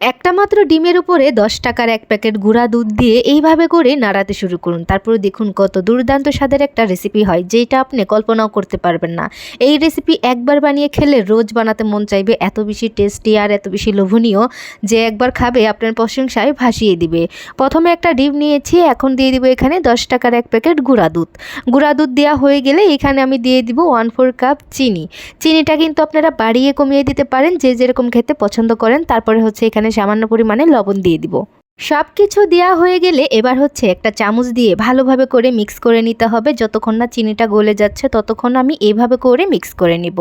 একটা মাত্র ডিমের উপরে দশ টাকার এক প্যাকেট গুঁড়া দুধ দিয়ে এইভাবে করে নাড়াতে শুরু করুন। তারপরে দেখুন কত দুর্দান্ত স্বাদের একটা রেসিপি হয়, যেটা আপনি কল্পনাও করতে পারবেন না। এই রেসিপি একবার বানিয়ে খেলে রোজ বানাতে মন চাইবে এত বেশি টেস্টি আর এত বেশি লোভনীয় যে একবার খাবে আপনার প্রশংসায় ভাসিয়ে দিবে। প্রথমে একটা ডিম নিয়েছি, এখন দিয়ে দিব এখানে দশ টাকার এক প্যাকেট গুঁড়া দুধ। গুঁড়া দুধ দেওয়া হয়ে গেলে এখানে আমি দিয়ে দিব ওয়ান ফোর কাপ চিনি। চিনিটা কিন্তু আপনারা বাড়িয়ে কমিয়ে দিতে পারেন, যে যেরকম খেতে পছন্দ করেন, তারপরে হচ্ছে এখানে সামান্য পরিমাণে লবণ দিয়ে দিব। সব কিছু দেওয়া হয়ে গেলে এবার হচ্ছে একটা চামচ দিয়ে ভালোভাবে করে মিক্স করে নিতে হবে। যতক্ষণ না চিনিটা গলে যাচ্ছে, ততক্ষণ আমি এভাবে করে মিক্স করে নিব।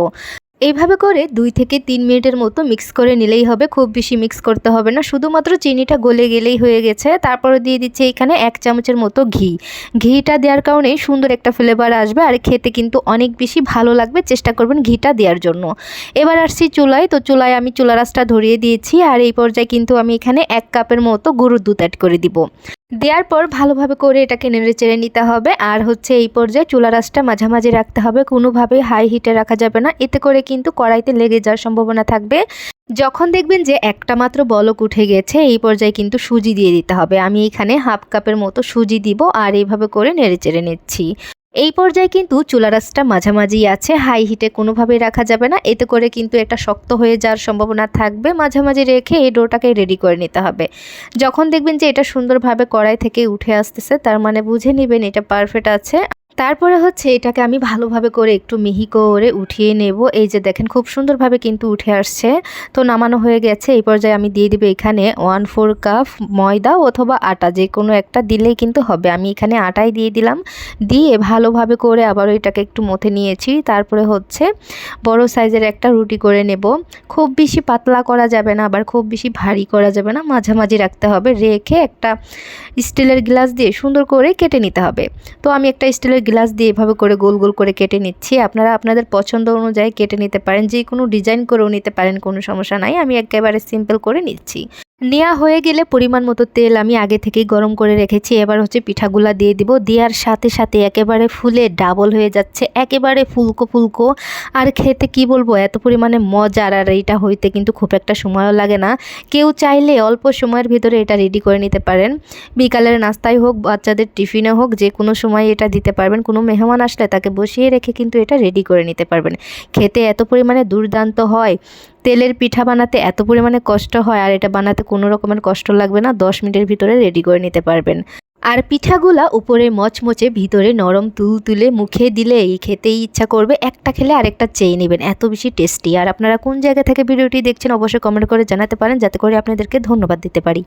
এইভাবে করে দুই থেকে তিন মিনিটের মতো মিক্স করে নিলেই হবে। খুব বেশি মিক্স করতে হবে না। শুধুমাত্র চিনিটা গলে গেলেই হয়ে গেছে। তারপরে দিয়ে দিচ্ছি এখানে এক চামচের মতো ঘি। ঘিটা দেওয়ার কারণে সুন্দর একটা ফ্লেভার আসবে আর খেতে কিন্তু অনেক বেশি ভালো লাগবে চেষ্টা করবেন ঘিটা দেওয়ার জন্য। এবার আসছি চুলায়। তো চুলায় আমি চুলা রাসটা ধরিয়ে দিয়েছি আর এই পর্যায়ে কিন্তু আমি এখানে এক কাপের মতো গরুর দুধ অ্যাড করে দিব। দেওয়ার পর ভালোভাবে করে এটাকে নেড়ে চেড়ে নিতে হবে। আর হচ্ছে এই পর্যায়ে চুলা রাসটা মাঝামাঝি রাখতে হবে। কোনোভাবেই হাই হিটে রাখা যাবে না। এতে করে কিন্তু কড়াইতে লেগে যাওয়ার সম্ভাবনা থাকবে। যখন দেখবেন যে একটা মাত্র বলক উঠে গেছে, এই পর্যায়ে কিন্তু সুজি দিয়ে দিতে হবে। আমি এখানে হাফ কাপের মতো সুজি দিব আর এইভাবে করে নেড়ে চেড়ে নিচ্ছি। এই পর্যায়ে কিন্তু চুলা রাসটা মাঝামাঝি আছে হাই হিটে কোনোভাবেই রাখা যাবে না। এতে করে কিন্তু এটা শক্ত হয়ে যাওয়ার সম্ভাবনা থাকবে। মাঝামাঝি রেখে এই ডোটাকে রেডি করে নিতে হবে। যখন দেখবেন যে এটা সুন্দরভাবে কড়াই থেকে উঠে আসতেছে, তার মানে বুঝে নেবেন এটা পারফেক্ট আছে। তারপরে হচ্ছে এটাকে আমি ভালোভাবে করে একটু মিহি করে উঠিয়ে নেব। এই যে দেখেন খুব সুন্দরভাবে কিন্তু উঠে আসছে। তো নামানো হয়ে গেছে। এই পর্যায়ে আমি দিয়ে দিব এখানে ওয়ান ফোর কাপ ময়দা অথবা আটা। যে কোনো একটা দিলেই কিন্তু হবে। আমি এখানে আটাই দিয়ে দিলাম। দিয়ে ভালোভাবে করে আবার এটাকে একটু মথে নিয়েছি। তারপরে হচ্ছে বড় সাইজের একটা রুটি করে নেব। খুব বেশি পাতলা করা যাবে না, আবার খুব বেশি ভারী করা যাবে না। মাঝামাঝি রাখতে হবে। রেখে একটা স্টিলের গ্লাস দিয়ে সুন্দর করে কেটে নিতে হবে। তো আমি একটা স্টিলের গ্লাস দিয়ে এভাবে করে গোল গোল করে কেটে নিচ্ছি। আপনারা আপনাদের পছন্দ অনুযায়ী কেটে নিতে পারেন। যে কোনো ডিজাইন করেও নিতে পারেন, কোনো সমস্যা নাই। আমি একেবারে সিম্পল করে নিচ্ছি। নেওয়া হয়ে গেলে পরিমাণ মতো তেল আমি আগে থেকেই গরম করে রেখেছি। এবার হচ্ছে পিঠাগুলা দিয়ে দিব। দেওয়ার সাথে সাথে একেবারে ফুলে ডাবল হয়ে যাচ্ছে। একেবারে ফুলকো ফুলকো। আর খেতে কি বলব, এত পরিমাণে মজার। আর এইটা হইতে কিন্তু খুব একটা সময়ও লাগে না। কেউ চাইলে অল্প সময়ের ভিতরে এটা রেডি করে নিতে পারেন। বিকালের নাস্তায় হোক, বাচ্চাদের টিফিনে হোক, যে কোনো সময় এটা দিতে পারবেন। কোনো মেহমান আসলে তাকে বসিয়ে রেখে কিন্তু এটা রেডি করে নিতে পারবেন। খেতে এত পরিমাণে দুর্দান্ত হয়। তেলের পিঠা বানাতে এত পরিমাণে কষ্ট হয় আর এটা বানাতে কোনো রকমের কষ্ট লাগবে না, দশ মিনিটের ভিতরে রেডি করে নিতে পারবেন। আর পিঠাগুলা উপরে মচমচে ভিতরে নরম তুল তুলে মুখে দিলে এই খেতেই ইচ্ছা করবে, একটা খেলে আরেকটা চেয়ে নেবেন, এত বেশি টেস্টি আর আপনারা কোন জায়গা থেকে ভিডিওটি দেখছেন অবশ্যই কমেন্ট করে জানাতে পারেন, যাতে করে আপনাদেরকে ধন্যবাদ দিতে পারি।